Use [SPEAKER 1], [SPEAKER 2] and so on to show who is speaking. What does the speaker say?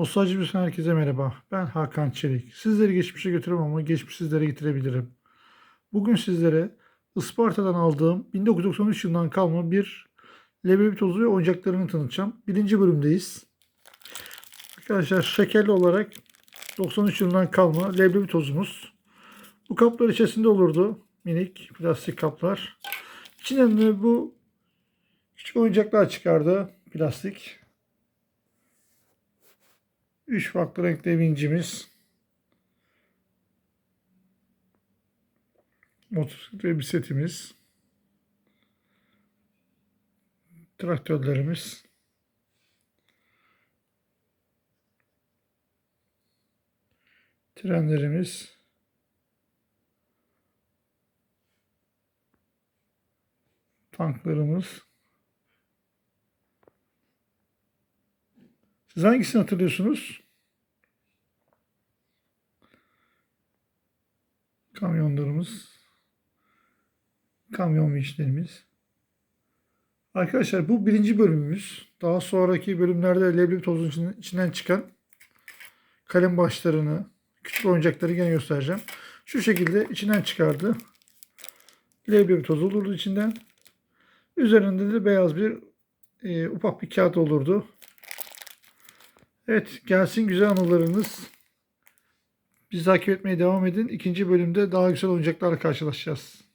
[SPEAKER 1] Nostalji Büyüsü'nden herkese merhaba. Ben Hakan Çelik. Sizleri geçmişe götüremem ama geçmiş sizlere getirebilirim. Bugün sizlere Isparta'dan aldığım 1993 yılından kalma bir leblebi tozu ve oyuncaklarını tanıtacağım. Birinci bölümdeyiz. Arkadaşlar şekerli olarak 93 yılından kalma leblebi tozumuz. Bu kaplar içerisinde olurdu. Minik plastik kaplar. İçinden de bu küçük oyuncaklar çıkardı. Plastik. Üç farklı renkli vincimiz. Motosiklet ve bisikletimiz. Traktörlerimiz. Trenlerimiz. Tanklarımız. Siz hangisini hatırlıyorsunuz? Kamyonlarımız. Kamyon vinçlerimiz. Arkadaşlar bu birinci bölümümüz. Daha sonraki bölümlerde leblebi tozun içinden çıkan kalem başlarını, küçük oyuncakları gene göstereceğim. Şu şekilde içinden çıkardı. Leblebi tozu olurdu içinden. Üzerinde de beyaz bir e, ufak bir kağıt olurdu. Evet gelsin güzel anılarınız. Bizi takip etmeye devam edin. İkinci bölümde daha güzel oyuncaklarla karşılaşacağız.